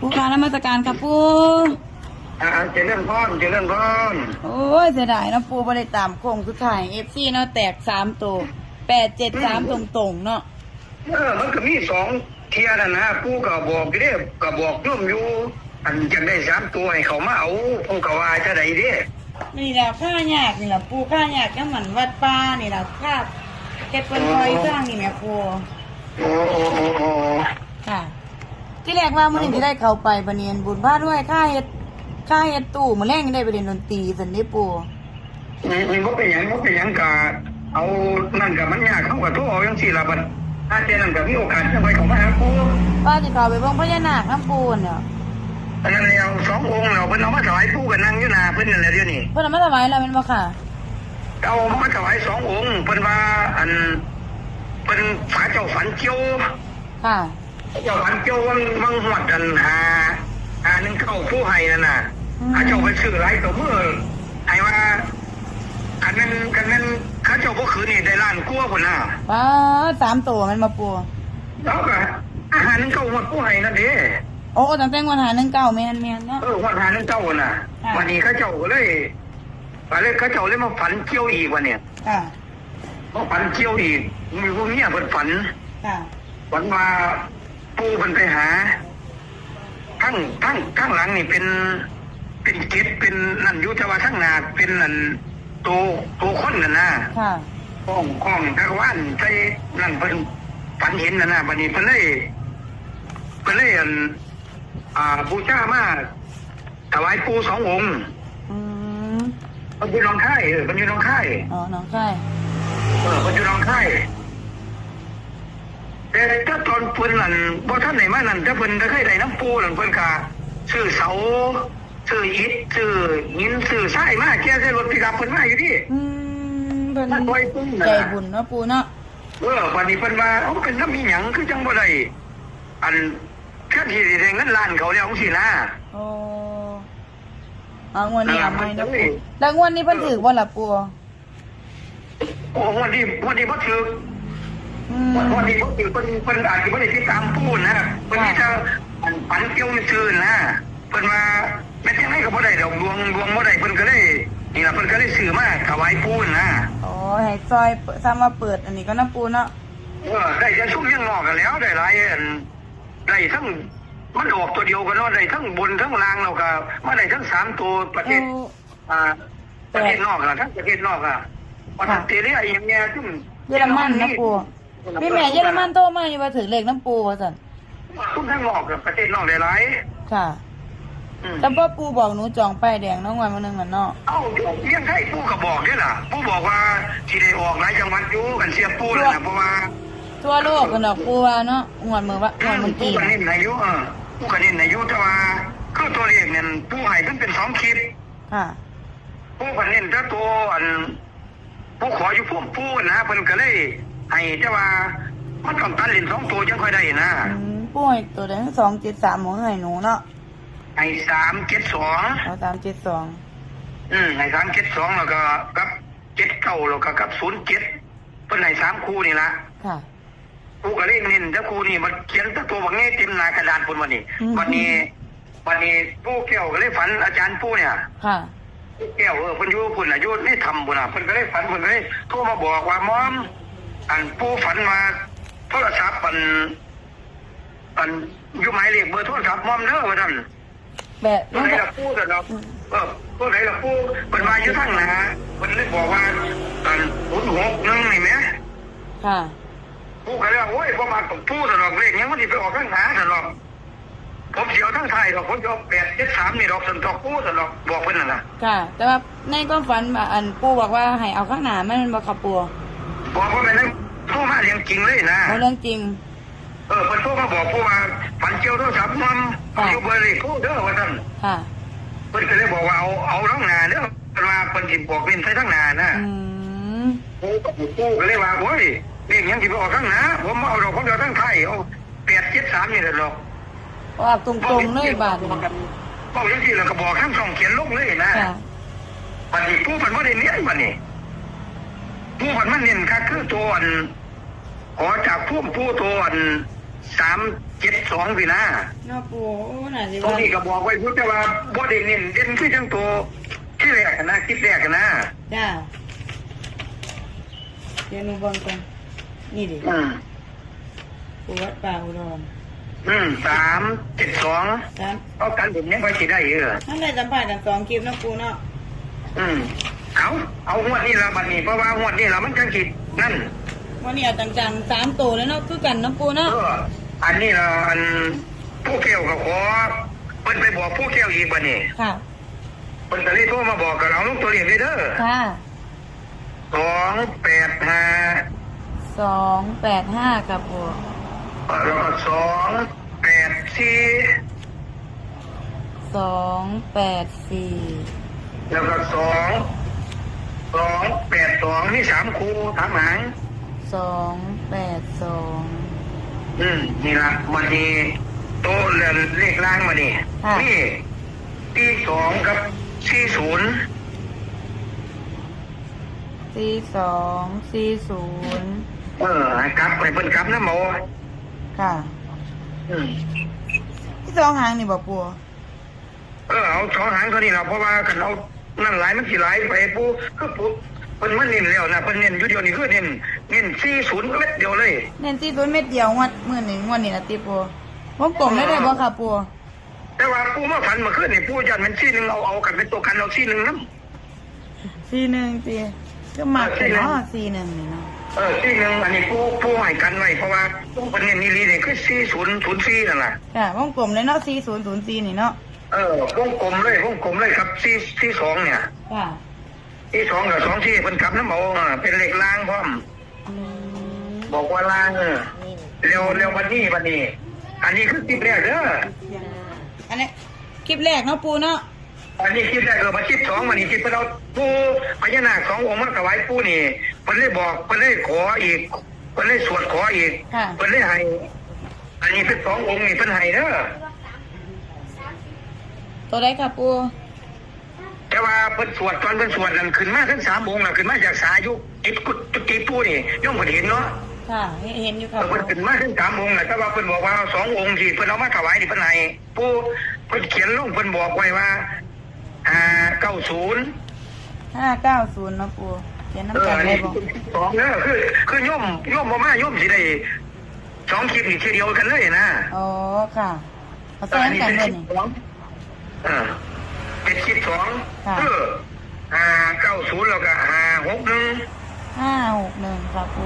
ปูค้านมัสการครับปูอ่าเจริญพรเจริญพรโอ้ยเสียดายเนาะปูบ่ได้ตามโค้งสุดท้ายเอฟซีเนาะแตกสามตัวแปดเจ็ดสามตรงๆเนาะเออมันก็มีสองเทียนั่นนะปู่ก็บอกอยู่เด้ก็บอกร่วมอยู่ อันจะได้สามตัวให้เขามาเอาปู่ก็ว่าจะได้เด้นี่แหละค่ายากนี่แหละปูค่ายากก็เหมือนวัดป้านี่แหละค่าเก็บเป็นคอยสร้างนี่แหละปูโอ้โอ้โอ้โอ้ค่ะ ที่แรกว่ามื้อนี้ที่ได้เข้าไปบะเนียนบุญพาด้วยค่าเฮ็ดค่าเฮ็ดตู้มื้อแรกนี่ได้ไปเรียนดนตรีสันนี่ปูนี่นี่บ่เป็นหยังบ่เป็นหยังก็เอานั่นก็มันยากเขาก็โทรเอาจังซี่ล่ะบัดถ้าเจนั่นก็มีโอกาสจะไปเขามาหาปู่ป้าสิเข้าไปเบิ่งพญานาคน้ำปูนเนี่ยอันนั้นแล้วสององค์แล้วเพิ่นเอามาถวายปู่ก็นั่งอยู่หน้าเพิ่นนั่นแหละเดี๋ยวนี้เพิ่นเอามาถวายแล้วแม่นบ่ค่ะเอามาถวายสององค์เพิ่นว่าอันเพิ่นฝาเจ้าฝันเกี่ยวค่ะ เจ้าฝันเกี่ยววังวังหวดอันหาหาหนึงเข้าผู้ให้นั่นน่ะอืมเขาเจ้าไปซื้อไรตัวมือให้ว่าคันนั้นคันนั้นเขาเจ้าบ่คืนนี่ได้ล้านกว่าพุ่นน่ะป้าสามตัวแมันมาปูแล้วก็อาหารนึงเข้าหวดผู้ให้นั่นเด้โอ้ตั้งแต่วันหาหนึ่งเก้าแม่นแม่นเนาะเออหวดหานึงเจ้าน่ะค่ะ วันนี้เขาเจ้าก็เลยวันนี้เขาเจ้าเลยมาฝันเกี่ยวอีกวันเนี่ยค่ะมาฝันเกี่ยวอีกมีพวกเนี้ยเพิ่นฝันค่ะวันมา ปูมันไปหาทั้งทั้งทั้งหลังนี่เป็น เป็นเกล็ดเป็นนั่นอยุทธวาทั้งหนาเป็นนั่นตัวตัวคนนั่นนะค่ะข้องข้องตะวันใจนั่นเพิ่นฝันเห็นนั่นนะบัดนี้เพิ่นเลยเพิ่นเลยอันอ่าบูชามาถวายปูสององค์อืมเพิ่นอยู่หนองค่ายเออเพิ่นอยู่หนองค่ายอ๋อน้องใช่ เออเพิ่นอยู่หนองค่าย แต่ถ้าตอนเพิ่นนั่นบ่ท่านไหนมานั่นถ้าเพิ่นได้เคยได้น้ำปูนั่นเพิ่นก็ซื้อเสาซื้ออิฐซื้อหินซื้อทรายมาแก้ใส่รถปิกอัพเพิ่นมาอยู่ดิอืมเพิ่นมันไว้ปุ้งน่ะใจบุญเนาะปูเนาะเออวันนี้เพิ่นว่าเอาเป็นน้ำมีหยังคือจังบ่ได้อันแค่ที่ได้เงินล้านเขาแล้วจังซี่นะโอ้เอางวดนี้เอาไหมนั่เนาะนแหปูละแล้วงวดนี้เพิ่นถือว่าล่ะปูโอ้วันนี้วันนี้บ่ถืออืม วันนี้บ่ถือเพิ่นเพิ่นอาจสิบ่ได้ติดตามผู้นะเพิ่นมีแต่อันปันเกี่ยวมันซื่อนะเพิ่นว่าแม่นจังไดก็บ่ได้ดอกดวงดวงบ่ได้เพิ่นก็เลยนี่ล่ะเพิ่นก็เลยซื้อมาถวายปู่นะโอ้ให้ซอยเปิดซ้ำมาเปิดอันนี้ก็นะปูเนาะเออได้จะชุ่มยังนอกกันแล้วได้หลายอันได้ทั้งมันออกตัวเดียวกันเนาะได้ทั้งบนทั้งล่างแล้วก็มาได้ทั้งสามตัวประเทศอ่าประเทศนอกอะทั้งประเทศนอกอะออสเตรเลียอย่างเงี้ยซึ่งเยอรมันนะปู พี่แม่เยอรมันโทรมาอยู่ว่าถือเลขน้ำปูว่าซั่นทุกทั้งนอกอะประเทศนอกหลายค่ะๆอืมแต่พ่อปูบอกหนูจองป้ายแดงน้องวันมื้อนึงอะเนาะเอ้าเลี้ยงไทยปู่ก็บอกเนี่ยล่ะปู่บอกว่าที่ได้ออกหลายจังหวัดอยู่กันเสียปู่นั่นนะเพราะว่าทั่วโลกกันดอกปูว่าเนาะงวดมือว่างวดเมื่อปู่กี้ก็เน้นอายุเออปู่ก็เน้นอายุแต่ว่าคือตัวเลขเนี่ยปู่ให้มันเป็นสองคลิป ค่ะปู่ก็เน้นแต่ตัวอันปู่ขออยู่พวกปู่นะเพิ่นก็เลย ให้แต่ว่ามันต้องตัดเล่นสองตัวจังค่อยได้นะอืมป่วยตัวเดียวสองเจ็ดสามหมูให้หนูเนาะให้สามเจ็ดสองเอาสามเจ็ดสองอืมให้สามเจ็ดสองแล้วก็กับเจ็ดเก้าแล้วก็กับศูนย์เจ็ดเพิ่นให้สามคู่นี่ละค่ะคู่ก็เลยเน้นแต่คู่นี่มันเขียนแต่ตัวบางแง่เต็มหน้ากระดาษพุ่นวันนี้ อืม วันนี้ วันนี้ผู้แก้วก็เลยฝันอาจารย์ผู้เนี่ย ค่ะผู้แก้วเออเพิ่นอยู่พุ่นน่ะอยู่ในธรรมพุ่นน่ะเพิ่นก็เลยฝันเพิ่นก็เลยโทรมาบอกว่ามอม อันผู้ฝันมาโทรศัพท์อัน อันอยู่หมายเลขเบอร์โทรศัพท์มอมเด้อว่าซั่นแบบตัวไหนล่ะปูแต่เราเออตัวไหนล่ะปูเป็นมาอยู่ทั้งหนาเป็นเลยบอกว่าตอนหุ่นหกนึงนี่ไหมค่ะปูก็เลยว่าโอ้ยพอมาตกปูแต่ดอกเลขยังมันจะไปออกข้างหนาแต่ดอกผมเสียวทั้งไทยดอกผมจะเอาแปดเจ็ดสามนี่ดอกสันตอกปูแต่ดอกบอกเพิ่นน่ะนะค่ะ แต่ว่าในความฝันว่าอันปูบอกว่าให้เอาข้างหน้ามันเป็นบ่ขับปู บอกว่าเป็นเรื่องโทรมาเรื่องจริงเลยนะเอาเรื่องจริง เออเพิ่นโทรมาบอกปูว่าฝันเจียวโทรศัพท์มันเอาอยู่เบอร์เลยปูเด้อว่าท่านค่ะเพิ่นก็เลยบอกว่าเอาเอาทั้งหนาเด้อเพิ่นว่าเพิ่นสิบอกเป็นใส่ทั้งหนานะอืมปูกับปูก็เลยว่าโอ้ยเรื่องยังที่ไปออกข้างหน้าผมเอาดอกผมจะเอาทั้งไทยเอาแปดเจ็ดสามนี่แหละดอกว่าตรงๆเลยบาทนี่บอกยังที่เราก็บอกทั้งสองเขียนลงเลยนะค่ะบัดนี้ผู้พันว่าได้เนี้ยบัดนี้ ผู้พันมันเน้นค่ะคือตัวอันขอจากผู้ผู้ตัวอันสามเจ็ดสองพี่นะเนาะปูโอ้น่าสิตรงว่านี้ก็บอกไว้พุทธว่าบ่ได้เน้นเด่นคือจังตัวที่แรกอะนะคิดแรกอะนะจ้าเดี๋ยวหนูเบังก่อนนี่ดิอืมปูวัดป่าอุดรอืมสามเจ็ดสองสามเอากันผมยังไปสิได้เออท่านได้สัมภาษณ์กันสองคลิปเนาะปูเนาะอืม เอาเอางวดนี้ละบัดนี้เพราะว่างวดนี้ละมันจังสินั่นวันนี้เอาจังๆสามตัวแล้วเนาะคือกันเนาะปูเอเนาะออันนี้ละอันผู้เกี่ยวกับขอเพิ่นไปบอกผู้เกี่ยวอีกบัดนี้ค่ะเพิ่นก็เลยโทรมาบอกกับเราลูกตัวเรียนเลยเด้อค่ะสองแปดห้าสองแปดห้ากับปูแล้วก็สองแปดสี่สองแปดสี่แล้วก็สอง สองแปดสองนี่สามครูถามหางสองแปดสองอืมนี่ละมันนี่โตเรือนเลขล่างมานี่นี่ตีสองกับสี่ศูนย์สี่สองสี่ศูนย์เออให้กลับไปเพิ่นกลับนะหมอค่ะอืมที่สองหางนี่บอกปูเออเอาสองหางเท่านี้ละเพราะว่าคันเอา นั่นหลายมันสิหลายไปปูคือปูเพิ่นมันเน้นแล้วนะเพิ่นเน้นอยู่เดียวนี่คือเน้นเน้นสี่ศูนย์เม็ดเดียวเลยเน้นสี่ศูนย์เม็ดเดียวงวดมื่อหนึ่งงวดนี้นะตีปูวงกลมได้เลยบ่ค่ะปูแต่ว่าปูมาฝันเมื่อคืนนี่ปูยันมันซี่หนึ่งเอาเอากันเป็นตัวกันเอาซี่หนึ่งน้สี่หนึ่งตีก็มากเลยเนาะสี่หนึ่งนี่เนาะำเออซี่หนึ่งอันนี้ปูปูให้กันไว้เพราะว่าเป็นเน้นนี่ลีนี่คือสี่ศูนย์ศูนย์สี่นั่นแหละค่ะวงกลมเลยเนาะสี่ศูนย์ศูนย์สี่นี่เนาะ เออวงกลมเลยวงกลมเลยครับซี่ซี่สองเนี่ยค่ะซี่สองกับสองซี่เพิ่นกลับน้ำเอาอะเป็นเหล็กล่างพร้อม อืมบอกว่าล่างเออเร็วเร็ววันนี้วันนี้ อันนี้คือคลิปแรกเด้ออันนี้คลิปแรกเนาะปูเนาะอันนี้คลิปแรกเออมาคลิปสองวันนี้คลิปเพิ่นเอาปูพญานาคสององค์มาถวายปูนี่เพิ่นเลยบอกเพิ่นเลยขออีกเพิ่นเลยสวดขออีกค่ะเพิ่นเลยให้อันนี้เป็นสององค์นี่เพิ่นให้เด้อ ตัวใดค่ะปูแต่ว่าเพิ่นสวดตอนเพิ่นสวดนั่นขึ้นมาทั้งสามองค์น่ะขึ้นมาจากสายุจิตกุฏจุติปูนี่ย่อมเพิ่นเห็นเนาะค่ะเห็นอยู่เอค่ะอปูเพิ่นขึ้นมาทั้งสามองค์น่ะแต่ว่าเพิ่นบอกว่าสององค์ที่เพิ่นเอามาถวายนี่เพิ่นให้ปูเพิ่นเขียนลงเพิ่นบอกไว้ว่าอ่าเก้าศูนย์ห้าเก้าศูนย์เนาะปูเขียนเอน้ำอกันอันได้นี้บ่สองเนอะคือคือโยมโยมบ่มาโยมสิได้สองคลิปนี่ทีเดียวกันเลยนะอ๋อค่ะเขาเอแซองอันนี้กันเป็นเลคยลิปนี่ส องเออเป็นคลิปสองค่ะ เอออ่าเก้าศูนย์แล้วก็ห้าหกหนึ่งห้าหกหนึ่งค่ะปู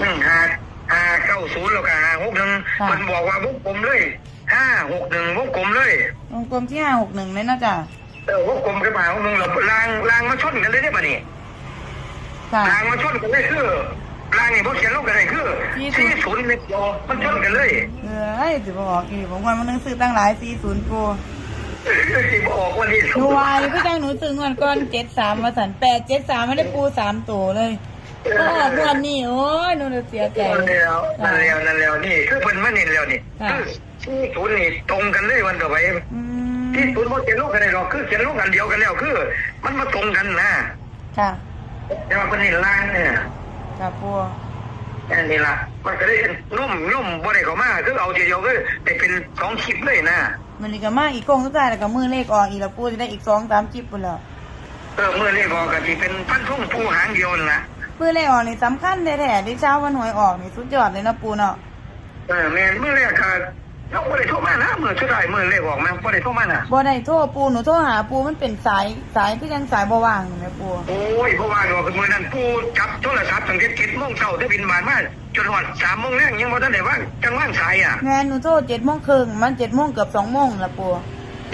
หนึ่งห้าห้าเก้าศูนย์แล้วก็ห้าหกหนึ่งค่ะ มันบอกว่าวงกลมเลยห้าหกหนึ่งวงกลมเลยวงกลมที่ห้าหกหนึ่งเลยเนาะจ้ะเออวงกลมกับห้าหกหนึ่งเราลางลางมาชนกันเลยได้ปะนี่ค่ะ ลางมาชนกันเลยคือลางนี่พวกเขียนลงกันเลยคือสี่สี่ศูนย์ศูนย์เม็ดเดียวมันชนกันเลย เอ้ยถือว่าออกอีกผมวันมันนึงซื้อตั้งหลายสี่ศูนย์ปู ที่บอกวันนี้หนูวายพี่จังหนูซื้อเงินก้อนเจ็ดสามมาสันแปดเจ็ดสามไม่ได้ปูสามตัวเลยก็ออกวันนี้โอ้ยหนูจะเสียใจนั่นแล้วนั่นแล้วนั่นแล้วนี่คือเพิ่นมาเน้นแล้วนี่ค่ะคือที่ศูนย์นี่ตรงกันเลยวันต่อไปอืที่มศูนย์บ่เขียนลงกันได้หรอกคือเขียนลงกันเดียวกันแล้วคือ มันมาตรงกันนะค่ะแต่ว่าเพิ่นนี่ล่างเนี่ยค่ะปู อันนี้ล่ะมันก็ได้เป็นนุ่มนุ่มบ่ได้เข้ามาคือเอาทีเดียวก็ได้เป็นสองคลิปเลยนะมันนี่ก็มาอีกโค้งสุดท้ายแล้วก็มือเลขออกอีกแล้วปูจะได้อีกสองสามจิบปุ่นแล้วเออเมื่อนี้ก็ก็สิเป็นพันทุ่งผู้หางเดียวนั่นล่ะมือเลขออกนี่สำคัญแท้ๆที่เช้าวันหวยออกนี่สุดยอดเลยเนาะปูเนาะเออแม่นเมื่อแรกก็ เราบ่ได้โทรมานะเมื่อสุดท้ายเมื่อเลขออกมาบ่ได้โทรมานะบ่ได้โทรปูหนูโทรหาปูมันเป็นสายสายคือยังสายบ่ว่างนี่แม่ปูโอ้ยเพราะว่าดอกมือนั้นผู้จับโทรศัพท์ตั้งแต่เจ็ดโมงเช้าได้บินบานมาจนหอดสามโมงแรกยังบ่ทันได้ว่างจังว่างสายอะงานหนูโทรเจ็ดโมงครึ่งมันเจ็ดโมงเกือบสองโมงละปู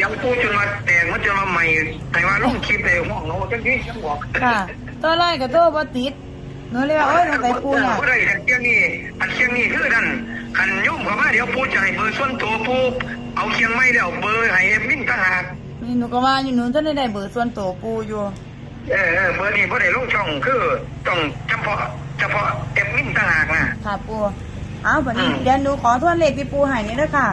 ยังผู้จนมาแตกมันจนมาใหม่แต่ว่าลงคลิปเลยห้องเราจังที่ฉันบอกค่ะตอนแรกก็โทรบ่ติดหนูเลยว่าโอ้ยสงสัยปูเนี่ยบ่ได้กันเที่ยงนี้อันเที่ยงนี้คือนั่น คันยุ่มเข้ามาเดี๋ยวผู้จะให้เบอร์ส่วนตัวผู้เอาเคียงไม่แล้วเบอร์ให้เอ็มมินต่างหากนี่หนูก็ว่าอยู่หนูจะได้ได้เบอร์ส่วนตัวปูอยู่ เออเออเบอร์นี้บ่ได้ลงช่องคือต้องเฉพาะเฉพาะเอ็มมินต่างหากนะค่ะปูเอาบัดนี้อืมเดี๋ยวหนูขอทวนเลขที่ปูให้นี่เด้อค่ะ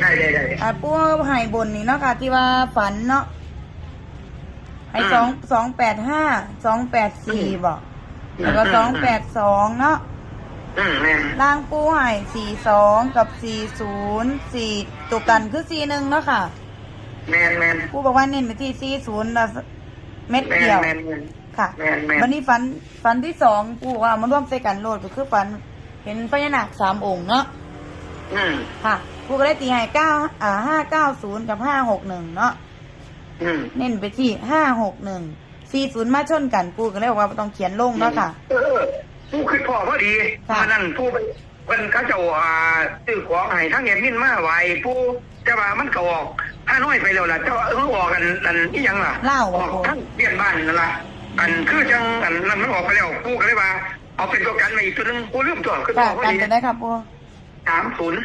ได้ได้ได้อ่าปูให้บนนี่เนาะค่ะที่ว่าฝันเนาะให้อืมสองสองแปดห้าสองแปดสี่อืมบอกแล้วก็สองแปดสองเนาะ อืมแม่นล่างปูให้สี่สองกับสี่ศูนย์สี่ตัวกันคือสี่หนึ่งเนาะค่ะ แม่นแม่นปูบอกว่าเน้นไปที่สี่ศูนย์เม็ดแม่นเดียว แม่นแม่น ค่ะแม่นแม่น วันนี้ฝันฝันที่สองปูบอกว่ามาร่วมใส่กันโลดก็คือฝันเห็นพญานาคสามองค์เนาะ อืมค่ะปูก็ได้ตีให้เก้าอ่าห้าเก้าศูนย์กับห้าหกหนึ่งเนาะ อืมเน้นไปที่ห้าหกหนึ่งสี่ศูนย์มาชนกันปูก็เลยบอกว่าต้องเขียนลงเนาะค่ะ เออ ผู้คือพ่อพอดีค่ะมานั่นผู้เป็นเป็นเขาเจะอ่าซื้อของให้ทั้งเอ็ดมินมาไหวผู้แต่ว่ามันก็ออกถ้าน้อยไปแล้วล่ะแต่ว่าเออออกกันอันนี่ยังล่ะเล่าอบ่อกปูทั้งเบี้ยนบ้านนั่นล่ะอันคือจังอันนั้นมันออกไปแล้วผู้ก็เลยว่า เอาเป็นตัวกันมาอีกตัวหนึงผู้ลืมตัวคือค่ะพ่อพอกันดีจะได้ครับปูสามศูนย์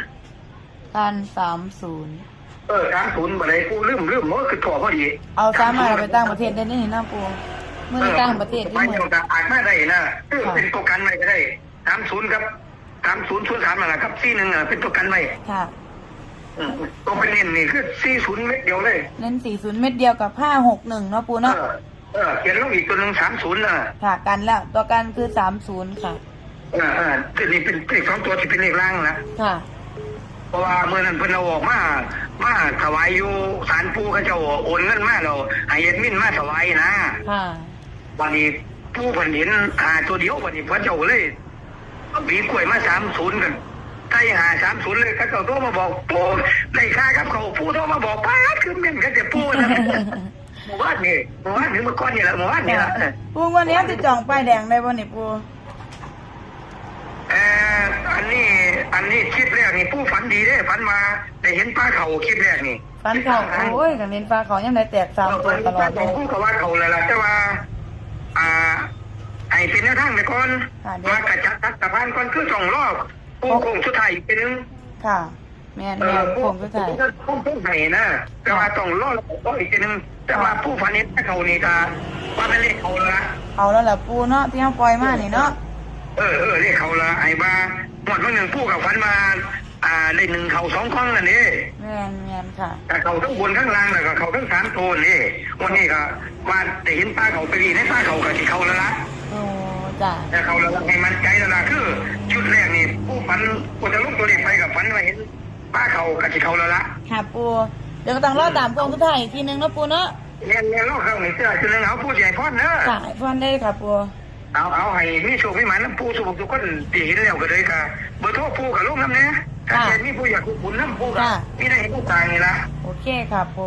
กันสามศูนย์เออสามศูนย์บ่ได้ผู้ลืมลืมมันคือพ่อพอดีเอาสามารถเอาไปตั้งประเทศได้นี่นะปูเมื่อนี้ตั้งประเทศที่ไม่เมืต้อองงอาจไม่ได้นะเออเป็นตัวกันไว้ก็ได้สามศูนย์ครับสามศูนย์ศูนย์สามนั่นแหละครับสี่หนึ่งอะเป็นตัวกันไว้ค่ะ อืมตัวเป็นเน้นนี่คือสี่ศูนย์เม็ดเดียวเลยเน้นสี่ศูนย์เม็ดเดียวกับห้าหกหนึ่งเนาะปูเอเนาะอเออเขียนลงอีกตัวหนึ่งสามศูนย์นะค่ะกันแล้ว ตัวกันคือสามศูนย์ค่ะ เออเออตัวนี้เป็นเลขสองตัวที่เป็นเลขล่างนะค่ะ เพราะว่าเมื่อนั้นเพิ่นเอาออกมามาถวายอยู่ศาลปู่เขาเจ้าโอนเงินมาเราให้เอ็ดมินมาถวายนะ ค่ะ วันนี้ผู้เพิ่นเห็นหาตัวเดียววันนี้พระเจ้าเลยเอาผีกล้วยมาสามศูนย์กันถ้ายังหาสามศูนย์เลยเขาเจ้าโทรมาบอกปู่ได้ค่าครับเขาปู่โทรมาบอกป้าดคือแม่นเขาจะปู่นะหมู่บ้านนี่หมู่บ้านนี่เมื่อก่อนนี่แหละหมู่บ้านนี่แหละปูวันนี้จะจองป้ายแดงได้บ่เนี่ยปูเอ่ออันนี้อันนี้คลิปแรกนี่ผู้ฝันดีเด้ฝันมาได้เห็นป้าเขาคลิปแรกนี่ฟันเข่าโอ้ยกันเน้นฟ้าเขายังได้แตกสามตัวตลอดเลเลยยผู้เขาว่าเขาเลยล่ะแต่ว่า อ่าไอ้เป็นแนวทางไปก่อนค่ะเดี๋ยวมากระจัดตัดสะพานก่อนคือสองรอบผู้โคงสุดท้ายอีกทีนึงค่ะแม่นเอแม่อนผู้ผมก็ใช่ผู้ผู้ไห้นะแต่ว่าต้องรอรออีกทีนึงแต่ว่าผู้ฝันนี้เขานี่ก็ว่าเป็นเลขเขาละเอาแล้วล่ะปูเนาะที่เขาปล่อยมานี่เนาะเออเออเรียกเขาละไอ้บ้าหมดวันหนึ่งผู้กับฟันมา อ่าได้หนึ่งเขาสองครั้งนั่นนี่แม่นแม่นค่ะแต่เขาทั้งบนทั้งล่างแล้วก็เขาทั้งสามตัวนี่วันนี้ก็ว่าได้เห็นป้าเขาไปดีในป้าเขากับที่เขาแล้วละโอ้จ้ะแต่เขาแล้วละให้มันใจแล้วละคือ ชุดแรกนี่ผู้ฟันผู้จะลุกตัวเล็กไปกับฟันมาเห็นป้าเขากับที่เขาแล้วละค่ะปูเดี๋ยวก็ต้องรอตามกองทุกท่ายอีกทีนึงเนาะปูเนาะเงี้ยเงี้ยลอกเข้าหนึ่งเสื้อชุดนึงเอาผู้ใหญ่พอดเนอะค่ะฟันได้ค่ะปูเอาเอาให้มีโชคมีหมันน้ำผู้สุขทุกคนที่เห็นแล้วก็เลยค่ะเบอร์โทรผู้กับลูกน้ำเนี้ย ถ้าเห็นมีผู้อยากขุนน้ำผู้กับมีได้เห็นผู้ตายนี่ละโอเคค่ะปู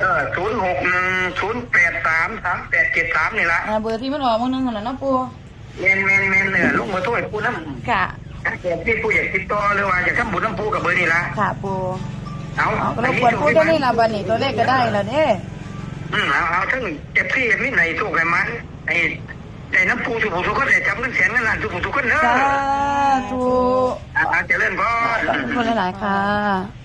เออศูนย์หกหนึ่งศูนย์แปดสามสามแปดเจ็ดสามนี่ละอ่าเบอร์ที่มันออกมานึงหั่นแหละเนาะปูเมนเมนเมนเนี่ยลูกมาโทษผู้น้ำค่ะถ้าเกิดที่ผู้อยากติดต่อหรือว่าอยากทำบุญน้ำผู้กับเบอร์นี่ละค่ะปูเอาเอาก็รบกวนปูเท่านี้ละบัดนี้ตัวเลขก็ได้แล้วเด้อืมเอาเอาทั้งเจ็บที่มีไหนทุกข์ไหนมันไอ้ไอ้น้ำผู้สุขุทุกคนได้จำเงินแสนเงินล้านสุขุทุกคนเนอะสาธุ อาเจริญพรขอบคุณหลายๆค่ะ